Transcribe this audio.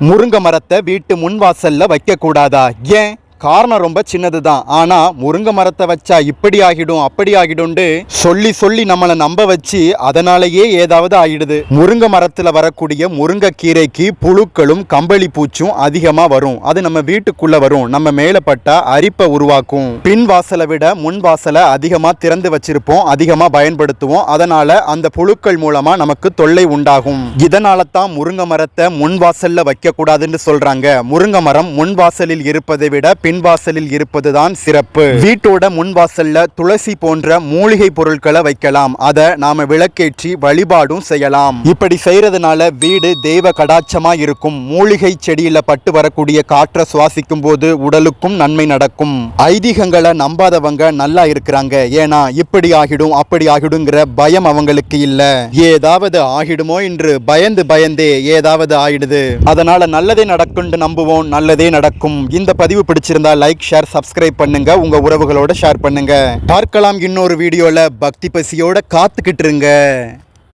முருங்கை மரத்தை வீட்டு முன்வாசல்ல வைக்க கூடாதா ஏன்? காரணம் ரொம்ப சின்னதுதான். ஆனால் முருங்கை மரத்தை வச்சா இப்படி ஆகிடும் அப்படி ஆகிடும்னு சொல்லி சொல்லி நம்மளை நம்ப வச்சு அதனாலேயே ஏதாவது ஆகிடுது முருங்கை மரத்தில் வரக்கூடிய முருங்கை கீரைக்கு புழுக்களும் கம்பளி பூச்சும் அதிகமாக வரும். அது நம்ம வீட்டுக்குள்ள வரும். நம்ம மேல பட்டா அரிப்பை உருவாக்கும். பின் வாசலை விட முன் வாசலை அதிகமாக திறந்து வச்சிருப்போம் அதிகமாக பயன்படுத்துவோம். அதனால அந்த புழுக்கள் மூலமாக நமக்கு தொல்லை உண்டாகும். இதனால தான் முருங்கை மரத்தை முன் வாசலில் வைக்கக்கூடாதுன்னு சொல்கிறாங்க முருங்கை மரம் முன் வாசலில் இருப்பதை விட பின் வாசலில் இருப்பதுதான் சிறப்பு. வீட்டோட முன்வாசல்ல துளசி போன்ற மூலிகை பொருட்களை வைக்கலாம். அதை நாம விளக்கேற்றி வழிபாடும் செய்யலாம். இப்படி செய்யறதுனால வீடு தெய்வ கடாட்சமா இருக்கும். மூலிகை செடியில பட்டு வரக்கூடிய காற்றை சுவாசிக்கும் போது உடலுக்கும் நன்மை நடக்கும். ஐதீகங்களை நம்பாதவங்க நல்லா இருக்கிறாங்க. ஏன்னா இப்படி ஆகிடும் அப்படி ஆகிடுங்கிற பயம் அவங்களுக்கு இல்ல. ஏதாவது ஆகிடுமோ என்று பயந்து பயந்தே ஏதாவது ஆயிடுது. அதனால நல்லதே நடக்கும் நம்புவோம் நல்லதே நடக்கும். இந்த பதிவு பிடிச்சு பிடிச்சிருந்தா லைக் ஷேர் சப்ஸ்கிரைப் பண்ணுங்க. உங்க உறவுகளோட ஷேர் பண்ணுங்க. பார்க்கலாம் இன்னொரு வீடியோல பக்தி பசியோட காத்துக்கிட்டு இருங்க.